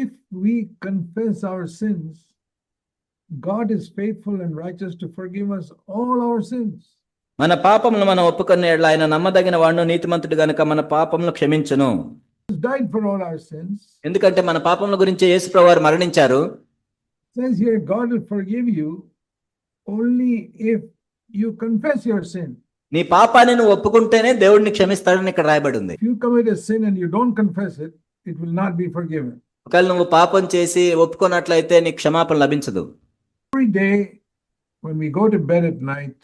if we confess our sins, God is faithful and righteous to forgive us all our sins. మన పాపములను మనం ఒప్పుకున్న ఆయన నమ్మదగిన వాడు నీతిమంతుడు గనుక మన పాపములను క్షమించను. ఎందుకంటే మన పాపముల గురించి యేసు ప్రభువారు మరణించారు. Sense here God will if you confess your sin నీ పాపాన్ని నువ్వు ఒప్పుకుంటేనే దేవుడిని క్షమిస్తాడని ఇక్కడ రాయబడి ఉంది you commit a don't confess it will not be forgiven ఒకవేళ నువ్వు పాపం చేసి ఒప్పుకున్నట్లయితే నీకు క్షమాపణ లభించదు. Every day when we go to bed at night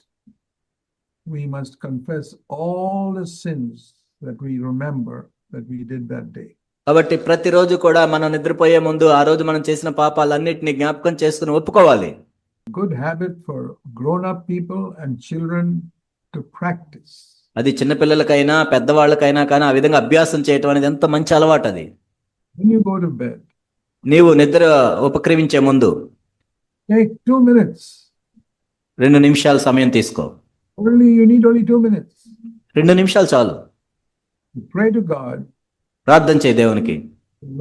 we must confess all the sins that కాబట్టి ప్రతిరోజు కూడా మనం నిద్రపోయే ముందు ఆ రోజు మనం చేసిన పాపాలన్నిటిని జ్ఞాపకం చేసుకుని ఒప్పుకోవాలి. Good habit for grown up people and children to practise అది చిన్న పిల్లలకైనా పెద్దవాళ్ళకైనా కానీ ఆ విధంగా అభ్యాసం చేయటం అనేది ఎంత మంచి అలవాటు అది. When you go to bed, నీవు నిద్ర ఉపక్రమించే ముందు take two minutes. రెండు నిమిషాల సమయం తీసుకో Only you need only two minutes. రెండు నిమిషాలు చాలు to Pray to God ప్రార్థన చేయి దేవునికి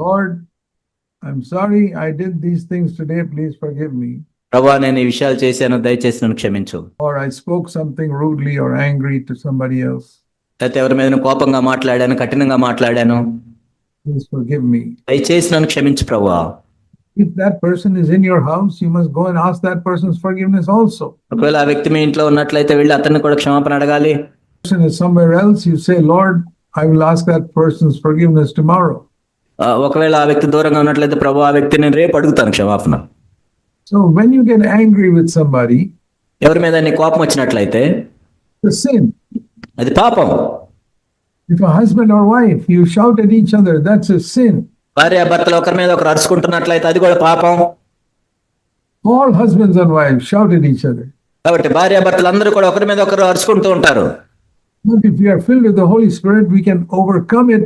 Lord, I'm sorry I did these things today. Please forgive me. ప్రభా నేను ఈ విషయాలు చేశాను దయచేసి నన్ను క్షమించు Or I spoke something rudely or angry to somebody else. లేకపోతే ఎవరి మీద కోపంగా మాట్లాడాను కఠినంగా మాట్లాడాను Please forgive me. దయచేసి నన్ను క్షమించు ప్రభా If that person is in your house, you must go and ask that person's forgiveness also. ఒకవేళ ఆ వ్యక్తి మీ ఇంట్లో ఉన్నట్లయితే వెళ్ళి అతన్ని కూడా క్షమాపణ అడగాలి Person is somewhere else, you say, Lord, I will ask that person's forgiveness tomorrow. ఆ, ఒకవేళ ఆ వ్యక్తి దూరంగా ఉన్నట్లయితే ప్రభు ఆ వ్యక్తి నేను రేపు అడుగుతాను క్షమాపణ So when you get angry with somebody, ఎవరి మీద నీ కోపం వచ్చినట్లయితే the sin. అది పాపం If a husband or wife, you shout at each other, that's a sin. భార్య భర్తలు ఒకరి మీద ఒకరు అరుచుకుంటున్నట్లయితే అది కూడా పాపం All husbands and wives shout at each other. కాబట్టి భార్య భర్తలు అందరూ కూడా ఒకరి మీద ఒకరు అరుచుకుంటూ ఉంటారు But if we are filled with the Holy Spirit, we can overcome it,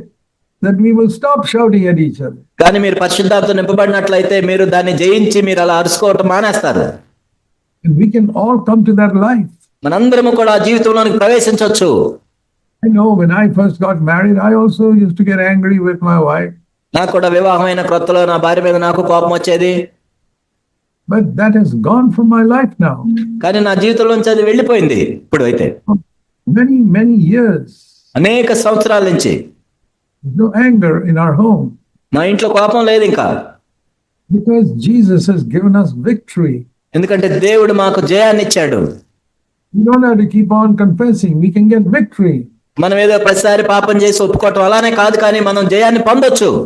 that we will stop shouting at each other. కానీ మీరు పరిశుద్ధాత్మ నింపబడినట్లయితే మీరు దాన్ని జయించి మీరు అలా అరుచుకోవటం మానేస్తారు And we can all come to that life. మనందరము కూడా ఆ జీవితంలోనికి ప్రవేశించవచ్చు I know when I first got married, I also used to get angry with my wife, నాకు కూడా వివాహమైన క్రొత్తలో నా భార్య మీద నాకు కోపం వచ్చేది but that has gone from my life now. కానీ నా జీవితంలోంచి అది వెళ్ళిపోయింది ఇప్పుడు అయితే Many, many years, అనేక సంవత్సరాల నుంచి no anger in our home మా ఇంట్లో కోపం లేదు ఇంకా because Jesus has given us victory. ఎందుకంటే దేవుడు మాకు జయాన్ని ఇచ్చాడు We don't have to keep on confessing, we can get victory. మనం ఏదో ప్రతిసారి పాపం చేసి ఒప్పుకోవటం అలానే కాదు కానీ మనం జయాన్ని పొందొచ్చు.